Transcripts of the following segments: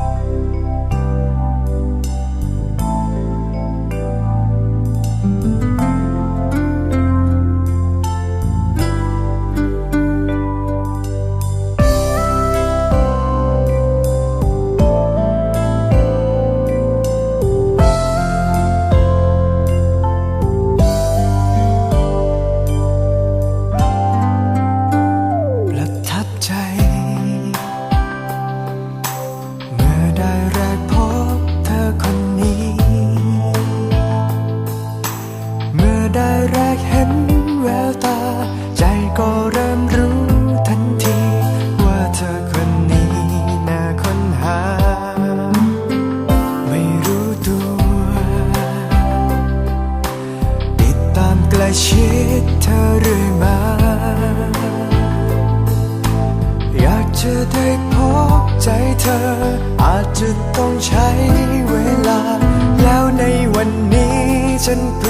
Música ใกล้ชิดเธอเรื่อยมา อยากจะได้พบใจเธอ อาจจะต้องใช้เวลา แล้วในวันนี้ฉันเพิ่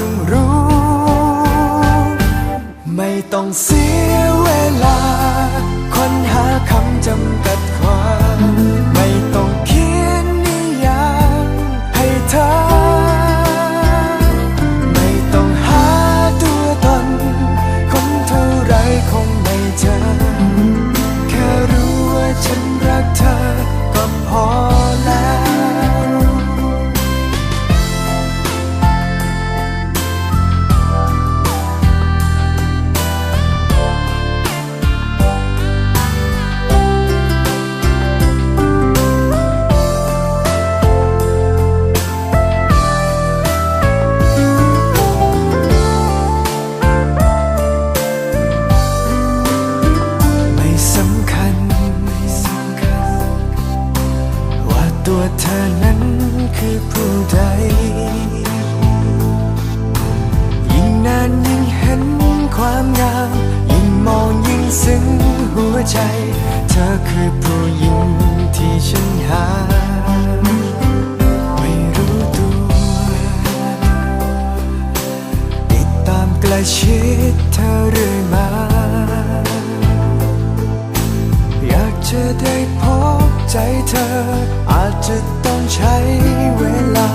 คือผู้ใด ยิ่งนานยิ่งเห็นความงาม ยิ่งมองยิ่งซึ้งหัวใจ เธอคือผู้หญิงที่ฉันหาไม่รู้ตัวติดตามใกล้ชิดเธอเรื่อยมา อยากจะได้พบ ใจเธอ อาจจะต้องใช้เวลา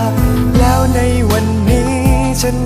แล้วในวันนี้ฉัน